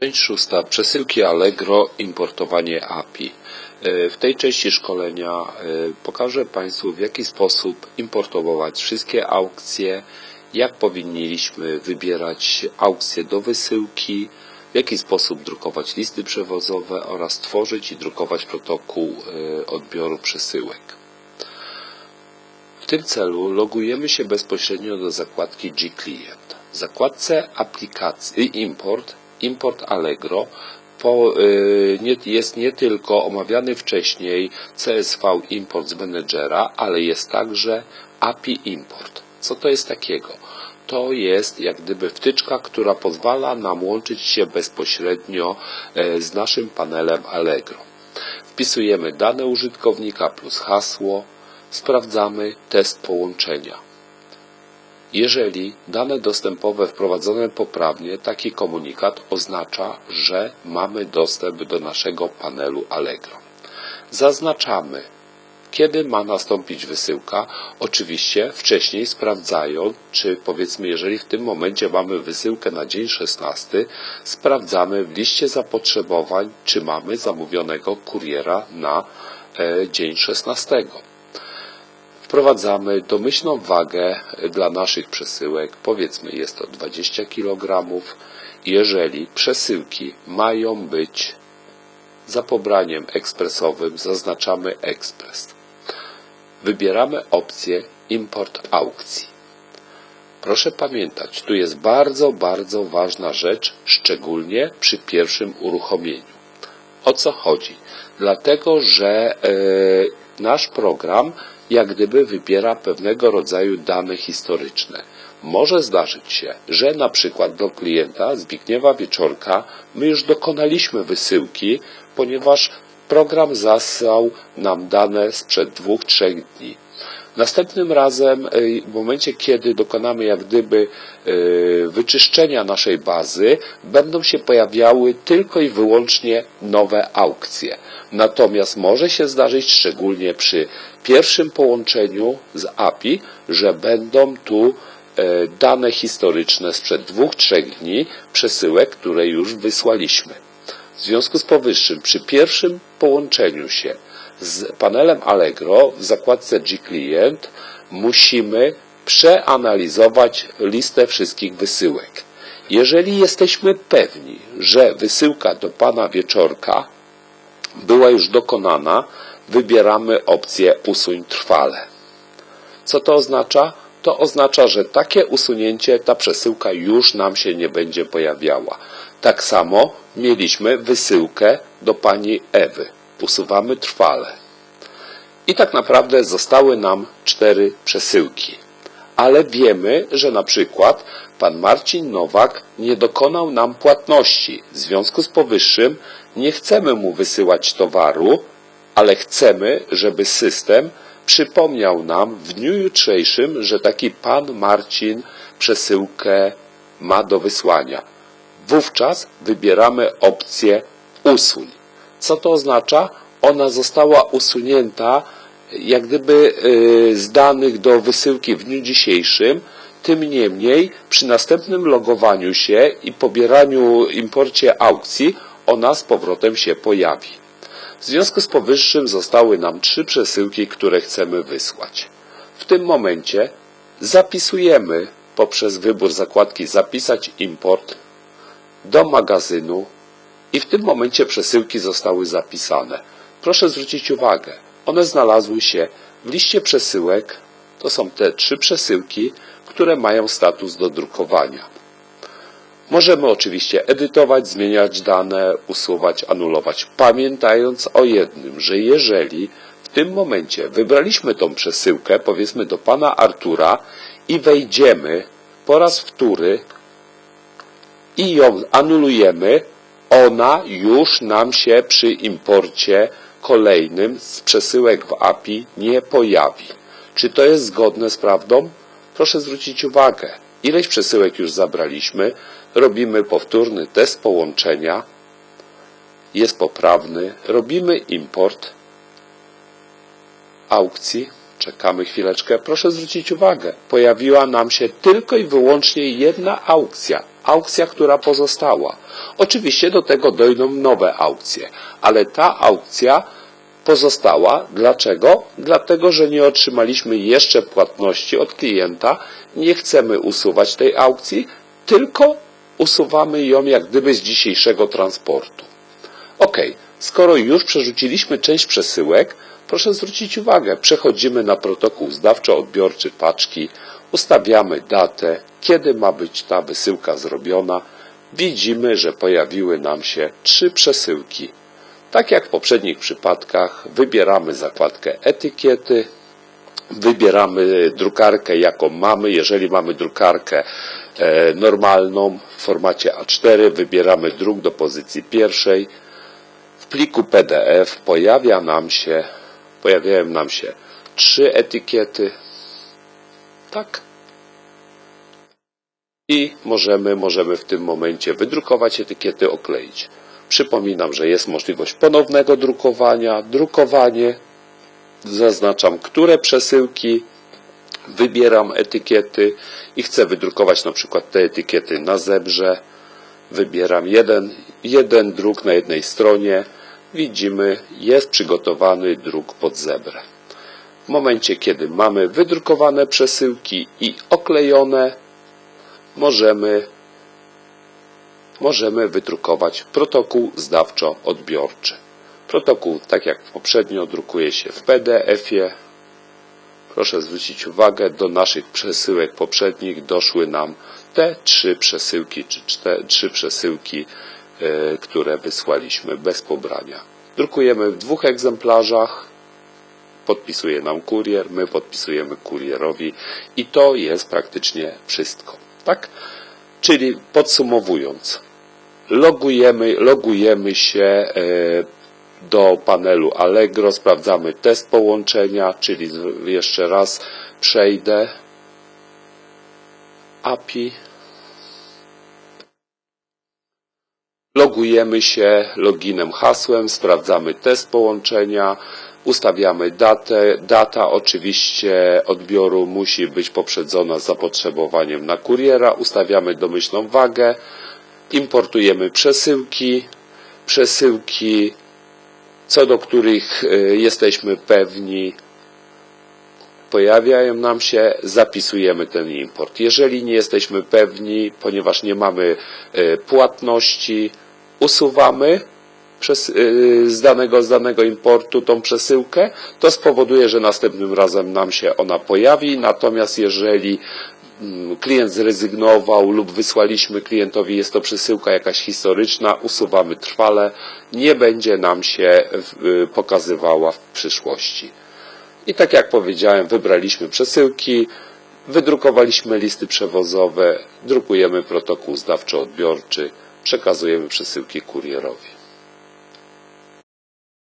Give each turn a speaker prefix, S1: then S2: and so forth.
S1: Część szósta. Przesyłki Allegro, importowanie API. E, W tej części szkolenia e, pokażę Państwu w jaki sposób importować wszystkie aukcje, jak powinniśmy wybierać aukcje do wysyłki, w jaki sposób drukować listy przewozowe oraz tworzyć i drukować protokół e, odbioru przesyłek. W tym celu logujemy się bezpośrednio do zakładki G-Client. W zakładce aplikacji import, import Allegro po, y, nie, jest nie tylko omawiany wcześniej CSV import z menedżera, ale jest także API import. Co to jest takiego? To jest jak gdyby wtyczka, która pozwala nam łączyć się bezpośrednio e, z naszym panelem Allegro. Wpisujemy dane użytkownika plus hasło, sprawdzamy test połączenia. Jeżeli dane dostępowe wprowadzone poprawnie, taki komunikat oznacza, że mamy dostęp do naszego panelu Allegro. Zaznaczamy, kiedy ma nastąpić wysyłka. Oczywiście wcześniej sprawdzając, czy powiedzmy, jeżeli w tym momencie mamy wysyłkę na dzień 16, sprawdzamy w liście zapotrzebowań, czy mamy zamówionego kuriera na e, dzień 16. Wprowadzamy domyślną wagę dla naszych przesyłek. Powiedzmy, jest to 20 kg. Jeżeli przesyłki mają być za pobraniem ekspresowym, zaznaczamy ekspres. Wybieramy opcję import aukcji. Proszę pamiętać, tu jest bardzo, bardzo ważna rzecz, szczególnie przy pierwszym uruchomieniu. O co chodzi? Dlatego, że e, nasz program jak gdyby wybiera pewnego rodzaju dane historyczne. Może zdarzyć się, że na przykład do klienta Zbigniewa Wieczorka my już dokonaliśmy wysyłki, ponieważ program zasłał nam dane sprzed dwóch, trzech dni. Następnym razem, y, w momencie kiedy dokonamy jak gdyby y, wyczyszczenia naszej bazy, będą się pojawiały tylko i wyłącznie nowe aukcje. Natomiast może się zdarzyć, szczególnie przy pierwszym połączeniu z API, że będą tu e, dane historyczne sprzed dwóch, trzech dni przesyłek, które już wysłaliśmy. W związku z powyższym, przy pierwszym połączeniu się z panelem Allegro w zakładce G-Client musimy przeanalizować listę wszystkich wysyłek. Jeżeli jesteśmy pewni, że wysyłka do pana Wieczorka była już dokonana, wybieramy opcję usuń trwale. Co to oznacza? To oznacza, że takie usunięcie, ta przesyłka już nam się nie będzie pojawiała. Tak samo mieliśmy wysyłkę do pani Ewy. Usuwamy trwale. I tak naprawdę zostały nam cztery przesyłki. Ale wiemy, że na przykład pan Marcin Nowak nie dokonał nam płatności. W związku z powyższym nie chcemy mu wysyłać towaru, ale chcemy, żeby system przypomniał nam w dniu jutrzejszym, że taki pan Marcin przesyłkę ma do wysłania. Wówczas wybieramy opcję usuń. Co to oznacza? Ona została usunięta jak gdyby y, z danych do wysyłki w dniu dzisiejszym, tym niemniej przy następnym logowaniu się i pobieraniu imporcie aukcji ona z powrotem się pojawi. W związku z powyższym zostały nam trzy przesyłki, które chcemy wysłać. W tym momencie zapisujemy poprzez wybór zakładki Zapisać import do magazynu i w tym momencie przesyłki zostały zapisane. Proszę zwrócić uwagę, one znalazły się w liście przesyłek. To są te trzy przesyłki, które mają status do drukowania. Możemy oczywiście edytować, zmieniać dane, usuwać, anulować, pamiętając o jednym, że jeżeli w tym momencie wybraliśmy tą przesyłkę, powiedzmy do pana Artura i wejdziemy po raz wtóry i ją anulujemy, ona już nam się przy imporcie kolejnym z przesyłek w API nie pojawi. Czy to jest zgodne z prawdą? Proszę zwrócić uwagę, ileś przesyłek już zabraliśmy, robimy powtórny test połączenia, jest poprawny, robimy import aukcji, czekamy chwileczkę, proszę zwrócić uwagę, pojawiła nam się tylko i wyłącznie jedna aukcja, aukcja, która pozostała. Oczywiście do tego dojdą nowe aukcje, ale ta aukcja pozostała. Dlaczego? Dlatego, że nie otrzymaliśmy jeszcze płatności od klienta, nie chcemy usuwać tej aukcji, tylko usuwamy ją jak gdyby z dzisiejszego transportu. Ok, skoro już przerzuciliśmy część przesyłek, proszę zwrócić uwagę, przechodzimy na protokół zdawczo-odbiorczy paczki, ustawiamy datę, kiedy ma być ta wysyłka zrobiona. Widzimy, że pojawiły nam się trzy przesyłki. Tak jak w poprzednich przypadkach, wybieramy zakładkę etykiety, wybieramy drukarkę, jaką mamy. Jeżeli mamy drukarkę e, normalną w formacie A4, wybieramy druk do pozycji pierwszej. W pliku PDF pojawia nam się, pojawiają nam się trzy etykiety. Tak. I możemy, możemy w tym momencie wydrukować etykiety, okleić. Przypominam, że jest możliwość ponownego drukowania, drukowanie. Zaznaczam, które przesyłki, wybieram etykiety i chcę wydrukować na przykład te etykiety na zebrze. Wybieram jeden, jeden druk na jednej stronie. Widzimy, jest przygotowany druk pod zebrę. W momencie, kiedy mamy wydrukowane przesyłki i oklejone, możemy możemy wydrukować protokół zdawczo-odbiorczy. Protokół, tak jak poprzednio, drukuje się w PDF-ie. Proszę zwrócić uwagę, do naszych przesyłek poprzednich doszły nam te trzy przesyłki, czy trzy przesyłki, e, które wysłaliśmy bez pobrania. Drukujemy w dwóch egzemplarzach, podpisuje nam kurier, my podpisujemy kurierowi i to jest praktycznie wszystko. Tak? Czyli podsumowując, logujemy, logujemy się e, do panelu Allegro, sprawdzamy test połączenia, czyli jeszcze raz przejdę API. Logujemy się loginem, hasłem, sprawdzamy test połączenia, ustawiamy datę. Data oczywiście odbioru musi być poprzedzona zapotrzebowaniem na kuriera. Ustawiamy domyślną wagę, importujemy przesyłki, przesyłki, co do których y, jesteśmy pewni, pojawiają nam się, zapisujemy ten import. Jeżeli nie jesteśmy pewni, ponieważ nie mamy e, płatności, usuwamy przez, e, z, danego, z danego importu tą przesyłkę, to spowoduje, że następnym razem nam się ona pojawi. Natomiast jeżeli mm, klient zrezygnował lub wysłaliśmy klientowi, jest to przesyłka jakaś historyczna, usuwamy trwale, nie będzie nam się y, pokazywała w przyszłości. I tak jak powiedziałem, wybraliśmy przesyłki, wydrukowaliśmy listy przewozowe, drukujemy protokół zdawczo-odbiorczy, przekazujemy przesyłki kurierowi.